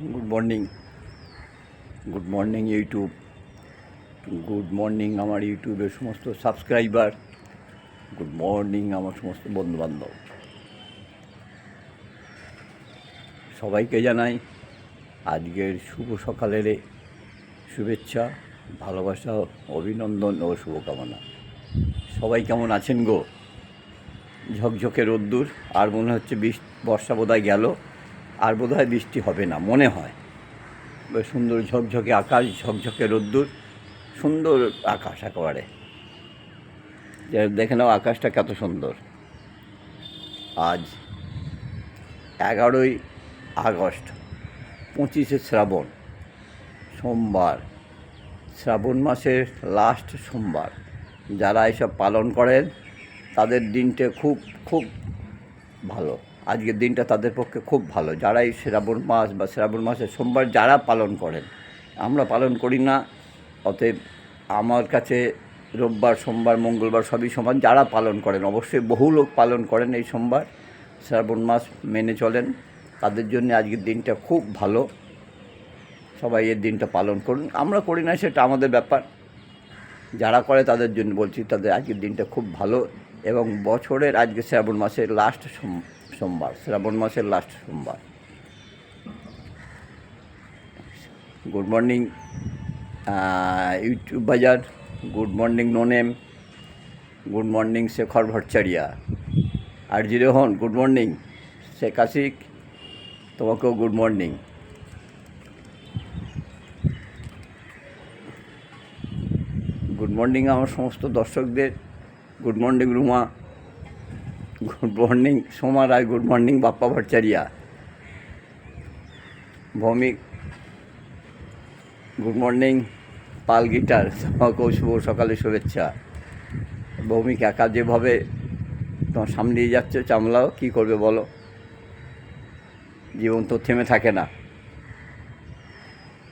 Good morning good morning YouTube good morning আমার ইউটিউবের সমস্ত সাবস্ক্রাইবার গুড মর্নিং আমার সমস্ত বন্ধুবান্ধব। সবাইকে জানাই আজকের শুভ সকালের শুভেচ্ছা, ভালোবাসা, অভিনন্দন ও শুভকামনা। সবাই কেমন আছেন গো? ঝকঝকে রোদ্দুর, আর মনে হচ্ছে বৃষ্টি বর্ষা বোধহয় গেল। আর বোধহয় বৃষ্টি হবে না, মনে হয়। সুন্দর ঝকঝকে আকাশ, ঝকঝকে রোদ্দুর, সুন্দর আকাশ একেবারে। দেখে নাও আকাশটা কত সুন্দর। আজ এগারোই আগস্ট, পঁচিশে শ্রাবণ, সোমবার। শ্রাবণ মাসের লাস্ট সোমবার। যারা এসব পালন করেন, তাদের দিনটা খুব খুব ভালো। আজকের দিনটা তাদের পক্ষে খুব ভালো। যারা এই শ্রাবণ মাস বা শ্রাবণ মাসের সোমবার যারা পালন করেন, আমরা পালন করি না। অতএব আমার কাছে রোববার, সোমবার, মঙ্গলবার সবই সমান। যারা পালন করেন, অবশ্যই বহু লোক পালন করেন এই সোমবার। শ্রাবণ মাস মেনে চলেন। তাদের জন্য আজকের দিনটা খুব ভালো। সবাই এর দিনটা পালন করুন। আমরা করি না, সেটা আমাদের ব্যাপার। যারা করে তাদের জন্য বলছি, তাদের আজকের দিনটা খুব ভালো। এবং বছরের আজকে শ্রাবণ মাসের লাস্ট সোমবার, শ্রাবণ মাসের লাস্ট সোমবার। গুড মর্নিং ইউটিউব বাজার good morning no name good morning Shekhar Bhattacharya আর জিরোহন গুড মর্নিং শেখ আশিক তোমাকেও গুড মর্নিং গুড মর্নিং আমার সমস্ত দর্শকদের good morning Ruma good morning Soma Roy good morning Bappa Bhattacharya Bhowmik good morning Pal guitar তোমাকেও শুভ সকালে শুভেচ্ছা। ভৌমিক একা যেভাবে তোমার সামনে যাচ্ছে, চামলাও, কী করবে বলো? জীবন তো থেমে থাকে না।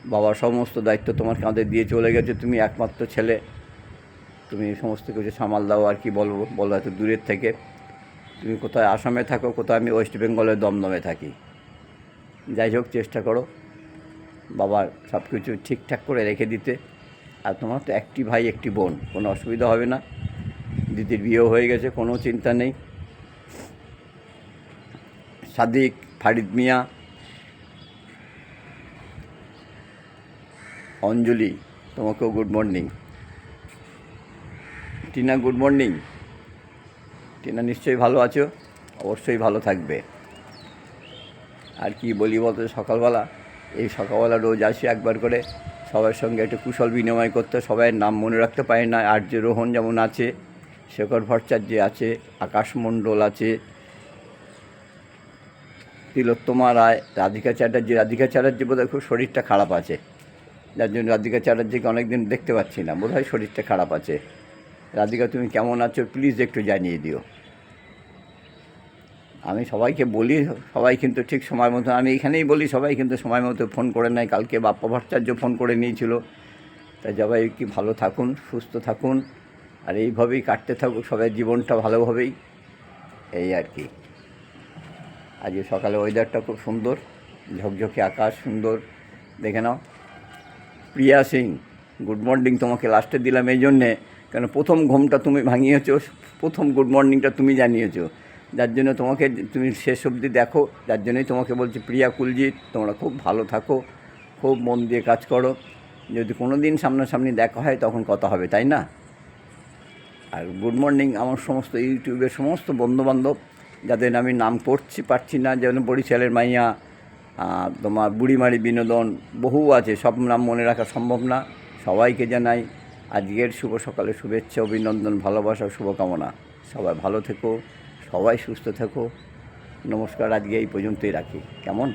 বাবার সমস্ত দায়িত্ব তোমার কাঁধে দিয়ে চলে গেছে, তুমি একমাত্র ছেলে। তুমি সমস্ত কিছু সামাল দাও, আর কি বলব? বলো এত দূরের থেকে। তুমি কোথায় আসামে থাকো, কোথায় আমি ওয়েস্ট বেঙ্গলের দমদমে থাকি। যাই হোক, চেষ্টা করো বাবার সব কিছু ঠিকঠাক করে রেখে দিতে। আর তোমার তো একটি ভাই, একটি বোন, কোনো অসুবিধা হবে না। দিদির বিয়েও হয়ে গেছে, কোনো চিন্তা নেই। সাদিক, ফারিদ মিয়া, অঞ্জলি, তোমাকেও good morning Tina good morning Tina নিশ্চয়ই ভালো আছো? অবশ্যই ভালো থাকবে। আর কি বলি বলতো, সকালবেলা, এই সকালবেলা রোজ আসি একবার করে। সবার সঙ্গে একটু কুশল বিনিময় করতে, সবাইয়ের নাম মনে রাখতে পারি না। আর যে রোহন যেমন আছে, শেখর ভট্টাচার্য আছে, আকাশ মণ্ডল আছে, তিলোত্তমা রায়, রাধিকা চ্যাটার্জি। রাধিকা চ্যাটার্জি বোধহয় খুব শরীরটা খারাপ আছে। যার জন্য রাধিকা চ্যাটার্জিকে অনেকদিন দেখতে পাচ্ছি না। বোধহয় শরীরটা খারাপ আছে। রাধিকা, তুমি কেমন আছো? প্লিজ একটু জানিয়ে দিও। আমি সবাইকে বলি, সবাই কিন্তু ঠিক সময় মতো, আমি এখানেই বলি, সবাই কিন্তু সময় মতো ফোন করে নেয়। কালকে বাপ্পা ভট্টাচার্য ফোন করে নিয়েছিল। তাই সবাই কি, ভালো থাকুন, সুস্থ থাকুন, আর এইভাবেই কাটতে থাকুক, সবাই জীবনটা ভালোভাবেই। এই আর কি। আজকে সকালে ওয়েদারটা খুব সুন্দর, ঝকঝকে আকাশ সুন্দর, দেখে নাও। প্রিয়া সিং গুড মর্নিং তোমাকে লাস্টে দিলাম, এই জন্যে কেন প্রথম ঘুমটা তুমি ভাঙিয়েছ, প্রথম গুড মর্নিংটা তুমি জানিয়েছ। যার জন্য তোমাকে, তুমি শেষ অবধি দেখো, যার জন্যই তোমাকে বলছি, প্রিয়া কুলজিৎ, তোমরা খুব ভালো থাকো, খুব মন দিয়ে কাজ করো। যদি কোনো দিন সামনাসামনি দেখা হয়, তখন কথা হবে, তাই না? আর গুড মর্নিং আমার সমস্ত ইউটিউবের সমস্ত বন্ধুবান্ধব, যাদের আমি নাম করছি পারছি না, যেমন বরিশালের মাইয়া তোমার বুড়িমারি বিনোদন, বহু আছে, সব নাম মনে রাখা সম্ভব না, সবাইকে জানাই। আজকের শুভ সকালে শুভেচ্ছা, অভিনন্দন, ভালোবাসা, শুভকামনা। সবাই ভালো থেকো, সবাই সুস্থ থেকো। নমস্কার, আজকে এই পর্যন্তই রাখি। কেমন?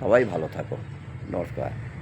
সবাই ভালো থাকো। নমস্কার।